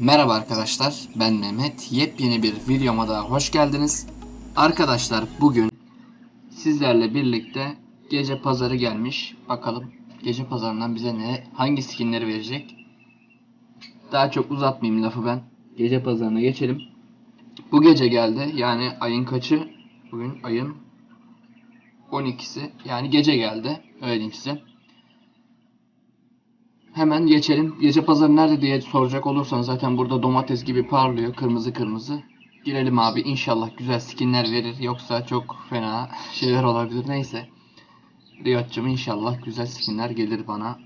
Merhaba arkadaşlar, ben Mehmet. Yepyeni bir videoma daha hoş geldiniz. Arkadaşlar bugün sizlerle birlikte gece pazarı gelmiş. Bakalım gece pazarından bize ne, hangi skinleri verecek? Daha çok uzatmayayım lafı ben. Gece pazarına geçelim. Bu gece geldi. Yani ayın kaçı? Bugün ayın 12'si. Yani gece geldi. Öyle diyeyim size. Hemen geçelim. Gece pazarı nerede diye soracak olursanız zaten burada domates gibi parlıyor. Kırmızı kırmızı. Girelim abi. İnşallah güzel skinler verir. Yoksa çok fena şeyler olabilir. Neyse. Riyot'cum inşallah güzel skinler gelir bana.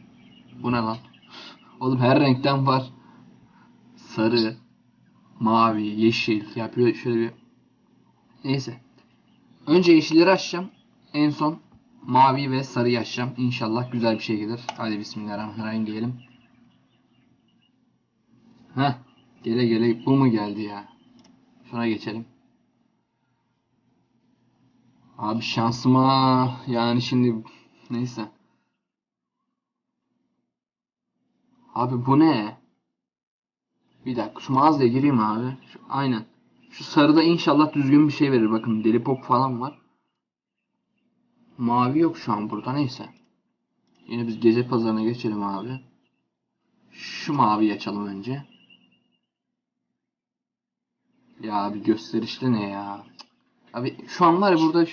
Bu ne lan? Oğlum her renkten var. Sarı, mavi, yeşil. Ya şöyle bir... Neyse. Önce yeşilleri açacağım. En son mavi ve sarı açacağım. İnşallah güzel bir şey gelir. Hadi bismillahirrahmanirrahim diyelim. Heh. Gele gele bu mu geldi ya? Şuna geçelim. Abi şansıma yani şimdi neyse. Abi bu ne? Bir dakika şu mağazaya gireyim abi. Şu, aynen. Şu sarıda inşallah düzgün bir şey verir. Bakın deli pop falan var. Mavi yok şu an burada neyse. Yine biz gece pazarına geçelim abi. Şu mavi açalım önce. Ya abi gösterişli ne ya. Abi şu an var ya burada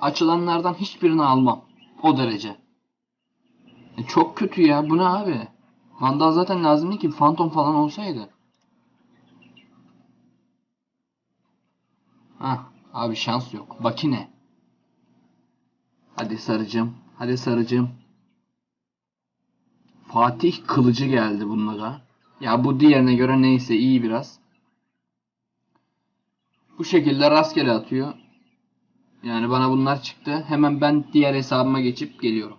açılanlardan hiçbirini almam. O derece. E çok kötü ya. Bu ne abi? Vandal zaten lazım değil ki. Phantom falan olsaydı. Hah. Abi şans yok. Bakine. Hadi sarıcım. Hadi sarıcım. Fatih Kılıcı geldi bununla da. Ya bu diğerine göre neyse iyi biraz. Bu şekilde rastgele atıyor. Yani bana bunlar çıktı. Hemen ben diğer hesabıma geçip geliyorum.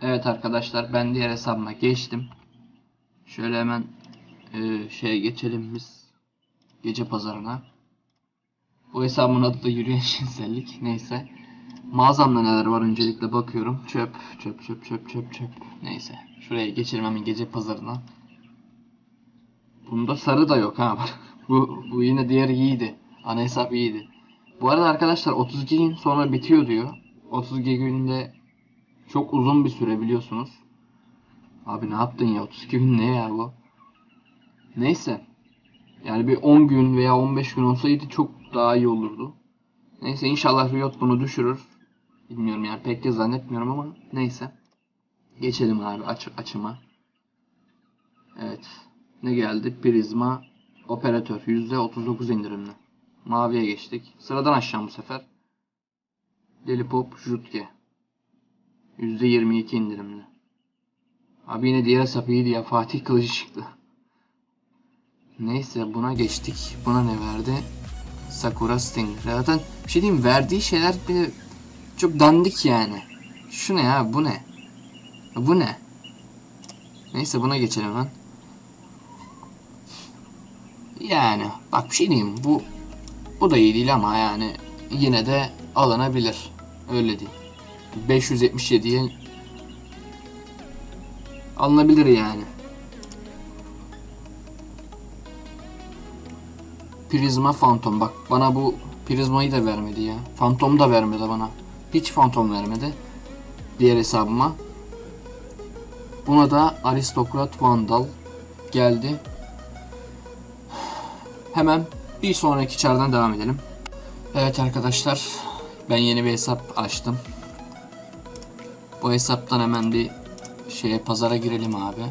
Evet arkadaşlar ben diğer hesabıma geçtim. Şöyle hemen e, şeye geçelim biz. Gece pazarına. Bu hesabın adı da yürüyen şinsellik. Neyse. Mağazamda neler var öncelikle bakıyorum. Çöp, çöp, çöp, çöp, çöp, çöp. Neyse. Şuraya geçelim hemen gece pazarına. Bunda sarı da yok ha. bu, bu yine diğer iyiydi. Ana hesap iyiydi. Bu arada arkadaşlar 32 gün sonra bitiyor diyor. 32 günde çok uzun bir süre biliyorsunuz. Abi ne yaptın ya? 32 gün ne ya bu? Neyse. Yani bir 10 gün veya 15 gün olsaydı çok daha iyi olurdu. Neyse inşallah Riot bunu düşürür. Bilmiyorum yani pek de zannetmiyorum ama neyse. Geçelim abi aç açıma. Evet. Ne geldi? Prizma operatör %39 indirimli. Maviye geçtik. Sıradan aşağı bu sefer. Deli Pop Jutke. %22 indirimli. Abi yine diğer hesap iyiydi ya. Fatih Kılıcı çıktı. Neyse buna geçtik. Buna ne verdi? Sakura Sting. Zaten bir şey diyeyim verdiği şeyler bir çok dandik yani. Şu ne ya bu ne? Bu ne? Neyse buna geçelim hemen. Yani bak bir şey diyeyim bu bu da iyi değil ama yani yine de alınabilir. Öyle değil. 577'ye alınabilir yani. Prizma Phantom. Bak bana bu Prizma'yı da vermedi ya. Phantom da vermedi bana. Hiç Phantom vermedi. Diğer hesabıma. Buna da Aristokrat Vandal geldi. Hemen bir sonraki çardan devam edelim. Evet arkadaşlar. Ben yeni bir hesap açtım. Bu hesaptan hemen bir şeye pazara girelim abi.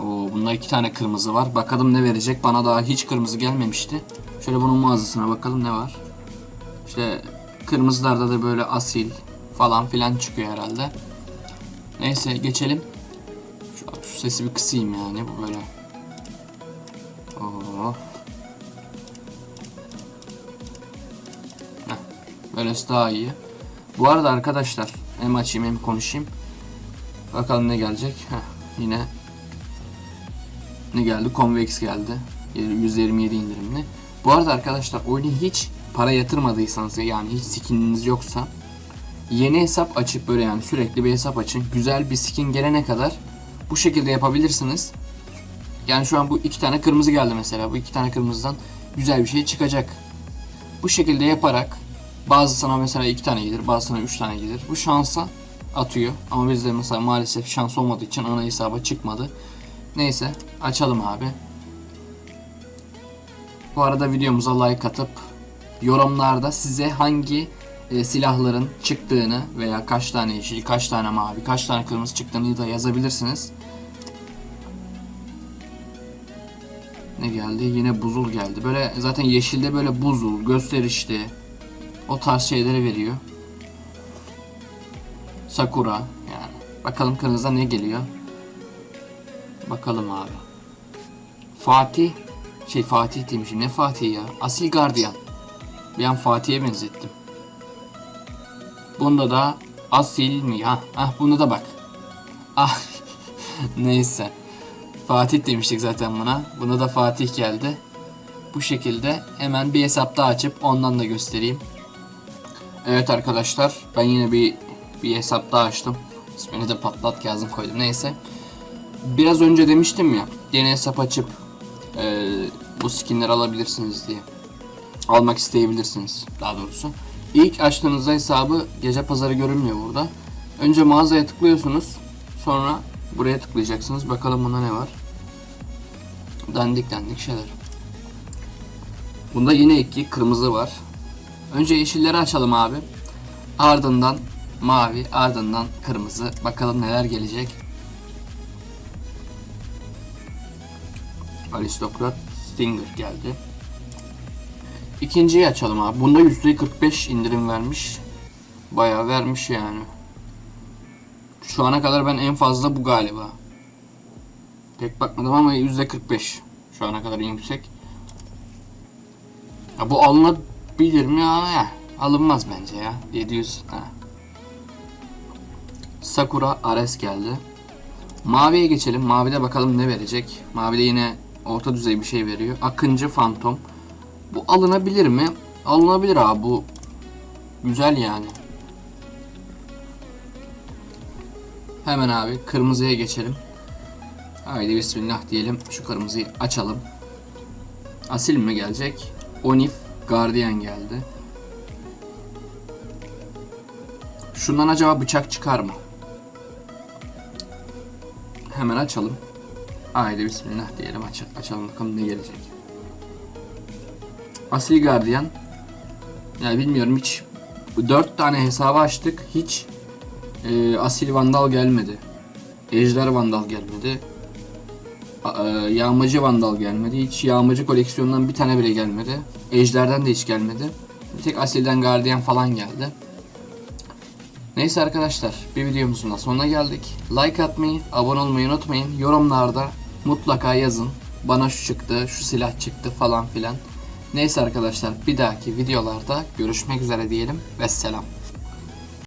Oo, bunda iki tane kırmızı var. Bakalım ne verecek. Bana daha hiç kırmızı gelmemişti. Şöyle bunun mağazasına bakalım ne var. İşte kırmızılarda da böyle asil falan filan çıkıyor herhalde. Neyse geçelim. Şu, şu sesi bir kısayım yani bu böyle. Oo. Heh, böylesi daha iyi. Bu arada arkadaşlar hem açayım hem konuşayım. Bakalım ne gelecek. Heh, yine ne geldi? Convex geldi. 127 indirimli. Bu arada arkadaşlar oyuna hiç para yatırmadıysanız yani hiç skininiz yoksa yeni hesap açıp böyle yani sürekli bir hesap açın. Güzel bir skin gelene kadar bu şekilde yapabilirsiniz. Yani şu an bu iki tane kırmızı geldi mesela. Bu iki tane kırmızıdan güzel bir şey çıkacak. Bu şekilde yaparak bazısına mesela iki tane gelir, bazısına üç tane gelir. Bu şansa atıyor. Ama bizde mesela maalesef şans olmadığı için ana hesaba çıkmadı. Neyse açalım abi. Bu arada videomuza like atıp yorumlarda size hangi e, silahların çıktığını veya kaç tane yeşil, kaç tane mavi, kaç tane kırmızı çıktığını da yazabilirsiniz. Ne geldi? Yine buzul geldi. Böyle zaten yeşilde böyle buzul, gösterişli o tarz şeyleri veriyor. Sakura yani. Bakalım kırmızıda ne geliyor. Bakalım abi. Fatih şey Fatih demişim. Ne Fatih ya? Asil Gardiyan. Bir an Fatih'e benzettim. Bunda da Asil mi? Ha, ah bunda da bak. Ah neyse. Fatih demiştik zaten buna. Buna da Fatih geldi. Bu şekilde hemen bir hesap daha açıp ondan da göstereyim. Evet arkadaşlar ben yine bir bir hesap daha açtım. İsmini de patlat yazdım koydum neyse. Biraz önce demiştim ya yeni hesap açıp e, bu skinleri alabilirsiniz diye. Almak isteyebilirsiniz daha doğrusu. İlk açtığınızda hesabı gece pazarı görünmüyor burada. Önce mağazaya tıklıyorsunuz. Sonra buraya tıklayacaksınız. Bakalım bunda ne var. Dandik dandik şeyler. Bunda yine iki kırmızı var. Önce yeşilleri açalım abi. Ardından mavi, ardından kırmızı. Bakalım neler gelecek. Aristokrat Stinger geldi. İkinciyi açalım abi. Bunda %45 indirim vermiş. Bayağı vermiş yani. Şu ana kadar ben en fazla bu galiba. Pek bakmadım ama %45. Şu ana kadar en yüksek. Ya bu alınabilir mi ya? Alınmaz bence ya. 700. Ha. Sakura Ares geldi. Maviye geçelim. Mavide bakalım ne verecek. Mavide yine orta düzey bir şey veriyor. Akıncı Phantom. Bu alınabilir mi? Alınabilir abi bu. Güzel yani. Hemen abi kırmızıya geçelim. Haydi bismillah diyelim. Şu kırmızıyı açalım. Asil mi gelecek? Onif Guardian geldi. Şundan acaba bıçak çıkar mı? Hemen açalım. Haydi bismillah diyelim aç açalım bakalım ne gelecek. Asil Guardian. Yani bilmiyorum hiç 4 tane hesabı açtık. Hiç e, Asil Vandal gelmedi. Ejder Vandal gelmedi. A- e, yağmacı Vandal gelmedi. Hiç yağmacı koleksiyonundan bir tane bile gelmedi. Ejder'den de hiç gelmedi. Bir tek Asil'den Guardian falan geldi. Neyse arkadaşlar bir videomuzun da sonuna geldik. Like atmayı, abone olmayı unutmayın. Yorumlarda mutlaka yazın. Bana şu çıktı, şu silah çıktı falan filan. Neyse arkadaşlar bir dahaki videolarda görüşmek üzere diyelim ve selam.